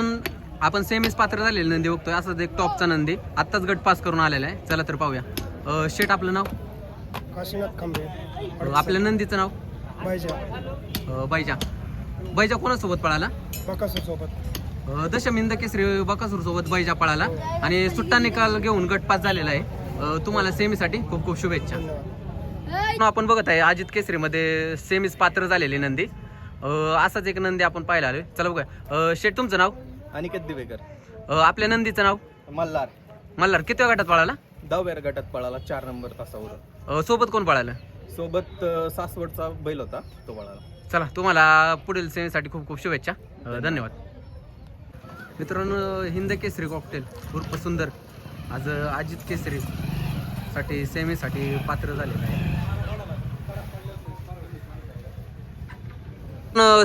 पण आपण सेमीस पात्र झालेले नंदी बघतोय. असंच एक टॉपचा नंदी. आत्ताच गट पास करून आलेला आहे. चला तर पाहूया. शेट आपलं नाव? काशीनाथ खांबे आपल्या नंदीचं नाव? बायजा अं, बैजा. बैजा कोणासोबत पळाला? बकासूर सोबत. अं, दशमिंद केसरी बकासूर सोबत बैजा पळाला. आणि सुट्टा निकाल घेऊन गट पास झालेला आहे. अं, तुम्हाला सेमीसाठी खूप खूप शुभेच्छा. मग आपण बघत आहे अजित केसरीमध्ये सेमीस पात्र झालेले नंदी. अं, असाच एक नंदी आपण पाहिला आलोय. चला बघा अं, शेट तुमचं नाव? अनिकेत दिवेकर. अं, आपल्या नंदीचं नाव? मल्हार. मल्हार किती गटात पळाला? दहाव्या गटात पळाला चार नंबर तासावर. अं, सोबत कोण पळालं? सोबत अं, सासवडचा बैल होता तो पळाला. चला तुम्हाला पुढील सेवेसाठी खूप खूप शुभेच्छा. अं, धन्यवाद. मित्रांनो हिंद केसरी कॉकटेल उर्फ सुंदर. आज अजित केसरी साठी सेमीसाठी पात्र झालेलं आहे.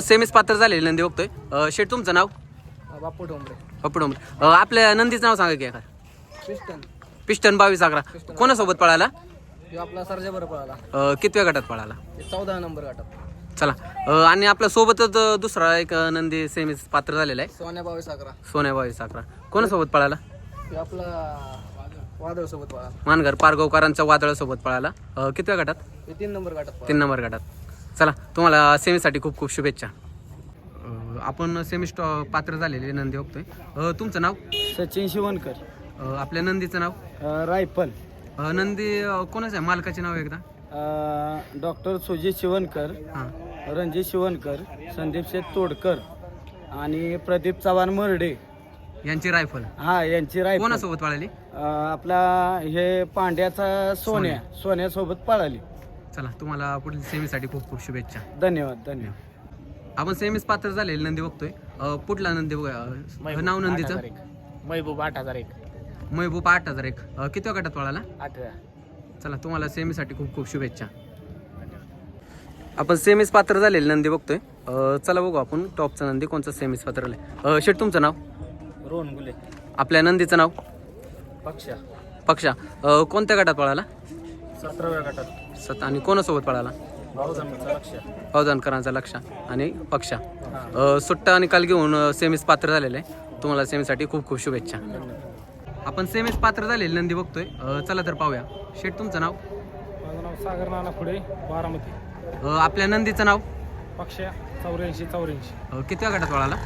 सेमीस पात्र झालेले नंदी बघतोय. अं, शेठ तुमचं नाव? बापू डोंबरे. पप्पू डोंबरे. अं, आपल्या नंदीचं नाव सांगा की एका पिस्टन पिस्टन बावीस अकरा. कोणासोबत पळाला? जो आपला सर्जा बरं पळाला. अं, कितव्या गटात पळाला? चौदा नंबर गाठात चला. अं, आणि आपल्या सोबतच अं, दुसरा एक अं, नंदी सेमीस पात्र झालेला आहे. सोन्या बावीस अकरा. सोन्या बावीस अकरा. कोणासोबत पळाला? आपला वादळ सोबत पळाला. मानघर पारगावकरांच्या वादळासोबत पळाला. अं, कितव्या गटात? तीन नंबर गाठात तीन नंबर गटात. चला तुम्हाला सेमीसाठी खूप खूप शुभेच्छा. आपण सेमी स्टॉ पात्र झालेले नंदी बघतोय. अं, तुमचं नाव? सचिन शिवणकर अं, आपल्या नंदीचं नाव? रायफल. अं, नंदी अं, कोणाचं आहे? मालकाचे नाव एकदा. डॉक्टर सुजित शिवणकर हां. रणजित शिवणकर संदीप शेठ तोडकर आणि प्रदीप चव्हाण मर्डे. यांची रायफल. हा यांची रायफल. कोणासोबत पळाली? अं, आपला हे पांड्याचा सोन्या. सोन्यासोबत पळाली. चला तुम्हाला पुढील सेमीसाठी खूप खूप शुभेच्छा. धन्यवाद धन्यवाद. आपण सेमीस पात्र झालेले नंदी बघतोय. अं, पुढला नंदी बघूया? अं, नाव नंदीचं? महबूब आठ हजार एक. महबूब आठ हजार एक. अं, कितव्या गटात पळाला? आठव्या चला तुम्हाला सेमीसाठी खूप खूप शुभेच्छा. आपण सेमीस पात्र झालेले नंदी बघतोय. अं, चला बघू आपण टॉपचं नंदी कोणचं सेमीस पात्र आहे शेट तुमचं नाव? रोहन गुले. आपल्या नंदीचं नाव? पक्षा. पक्षा. अं, कोणत्या गटात पळाला? सतराव्या गटात. सत आणि कोणासोबत पळाला? भाऊजांचा लक्ष. आणि पक्षा. अं, सुट्टा निकाल घेऊन अं, सेमीस पात्र झालेलं. आहे तुम्हाला सेमीसाठी खूप खूप शुभेच्छा. आपण सेमीस पात्र झालेले नंदी बघतोय. अं, चला तर पाहूया. शेट तुमचं नाव? माझं नाव सागर नाना पुढे बारामती. अं, आपल्या नंदीचं नाव? पक्षा चौऱ्याऐंशी चौऱ्याऐंशी. अं, कितव्या गटात पळाला?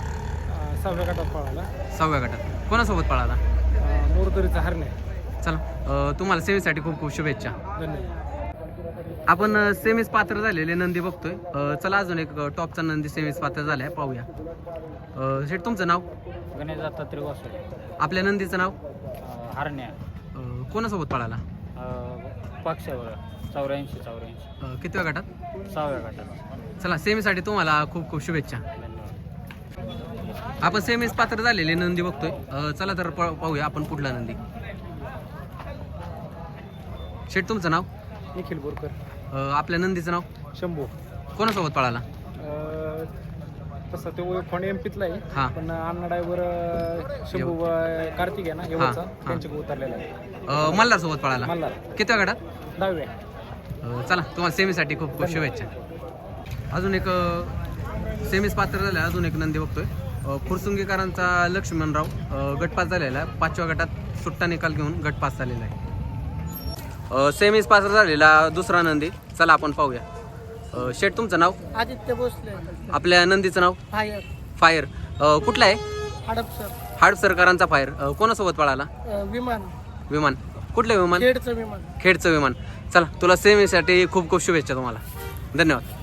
सहाव्या गटात पळाला. सहाव्या गटात. कोणासोबत पळाला? मोरदरीचा हरणे. चला. अं, तुम्हाला सेमीसाठी खूप खूप शुभेच्छा. धन्यवाद. आपण सेमीस पात्र झालेले नंदी बघतोय. अं, चला अजून एक अं, टॉपचा नंदी सेमीस पात्र झालाय. पाहूया. अं, शेठ तुमचं नाव? गणेश दत्तात्रय वासुळे आपल्या नंदीचं नाव? हरण्या. अं, कोणासोबत पळाला? पक्षावर. चौऱ्याऐंशी चौऱ्याऐंशी. अं, कितव्या गटात? सहाव्या गटात. चला सेमीसाठी तुम्हाला खूप खूप शुभेच्छा. आपण सेमीस पात्र झालेले नंदी बघतोय. अं, चला तर प- पाहूया आपण पुढला नंदी. शेठ तुमचं नाव? निखिल बोरकर. अं, आपल्या नंदीचं नाव? शंभू. कोणासोबत पळाला? अं, तसं ते खोंड एम पितला आहे. हा. पण अण्णा ड्रायव्हर शंभू अं, कार्तिक आहे ना येवचा हा. त्यांच्या उतरलेला आहे अं, मल्हार सोबत पळाला. मल्हार. कितव्या गटात? दहाव्या अं, चला तुम्हाला सेमीसाठी खूप खूप शुभेच्छा. अजून एक अं, सेमीस पात्र झालं अजून एक नंदी बघतोय. अं, फुरसुंगीकरांचा लक्ष्मणराव अं, गटपास झालेला आहे. पाचव्या गटात सुट्टा निकाल घेऊन गटपास झालेला आहे. सेमीस पात्र झालेला दुसरा नंदी. चला आपण पाहूया. शेठ तुमचं नाव? आदित्य भोसले. आपल्या नंदीचं नाव? फायर. फायर. कुठलं आहे? हडपसर हार्ड सरकारांचा फायर. अं, कोणासोबत पळाला? विमान. विमान. कुठलं विमान? खेडचं विमान. खेडचं विमान. चला तुला सेमीसाठी खूप खूप शुभेच्छा तुम्हाला. धन्यवाद.